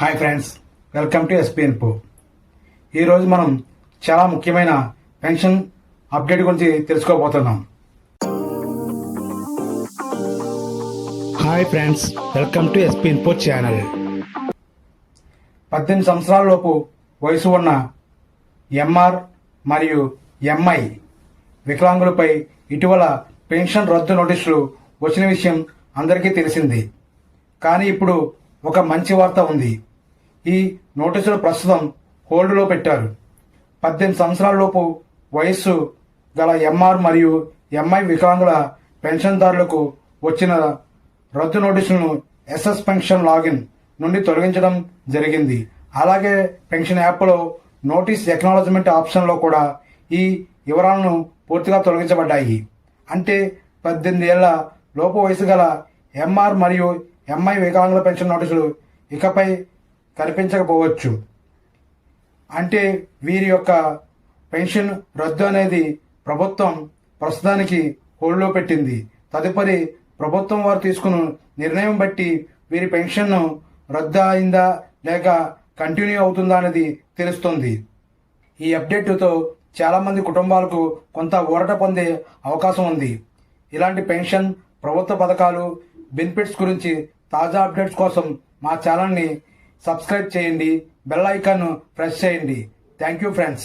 Hi friends welcome to SPN పో ఈరోజు మనం చాలా ముఖ్యమైన పెన్షన్ అప్డేట్ గురించి తెలుసుకోబోతున్నాం. Hi friends welcome to SPN పో ఛానల్ పద్దెనిమిది సంవత్సరాల లోపు వయసు ఉన్న ఎంఆర్ మరియు ఎంఐ వికలాంగులపై ఇటీవల పెన్షన్ రద్దు నోటీసులు వచ్చిన విషయం అందరికీ తెలిసింది. కానీ ఇప్పుడు ఒక మంచి వార్త ఉంది. ఈ నోటీసులు ప్రస్తుతం హోల్డ్లో పెట్టారు. పద్దెనిమిది సంవత్సరాలలోపు వయస్సు గల ఎంఆర్ మరియు ఎంఐ వికలాంగుల పెన్షన్దారులకు వచ్చిన రద్దు నోటీసులను ఎస్ఎస్ పెన్షన్ లాగిన్ నుండి తొలగించడం జరిగింది. అలాగే పెన్షన్ యాప్లో నోటీస్ ఎక్నాలజ్మెంట్ ఆప్షన్లో కూడా ఈ వివరాలను పూర్తిగా తొలగించబడ్డాయి. అంటే పద్దెనిమిది ఏళ్ళ లోపు వయసు గల ఎంఆర్ మరియు ఎంఐ వికలాంగుల పెన్షన్ నోటీసులు ఇకపై కనిపించకపోవచ్చు. అంటే వీరి యొక్క పెన్షన్ రద్దు అనేది ప్రభుత్వం ప్రస్తుతానికి హోల్డ్లో పెట్టింది. తదుపరి ప్రభుత్వం వారు తీసుకున్న నిర్ణయం బట్టి వీరి పెన్షన్ రద్దు అయిందా లేక కంటిన్యూ అవుతుందా అనేది తెలుస్తుంది. ఈ అప్డేట్తో చాలామంది కుటుంబాలకు కొంత ఊరట పొందే అవకాశం ఉంది. ఇలాంటి పెన్షన్ ప్రభుత్వ పథకాలు బెనిఫిట్స్ గురించి తాజా అప్డేట్స్ కోసం మా ఛానల్ని సబ్స్క్రైబ్ చేయండి బెల్ ఐకాన్ ప్రెస్ చేయండి. Thank you friends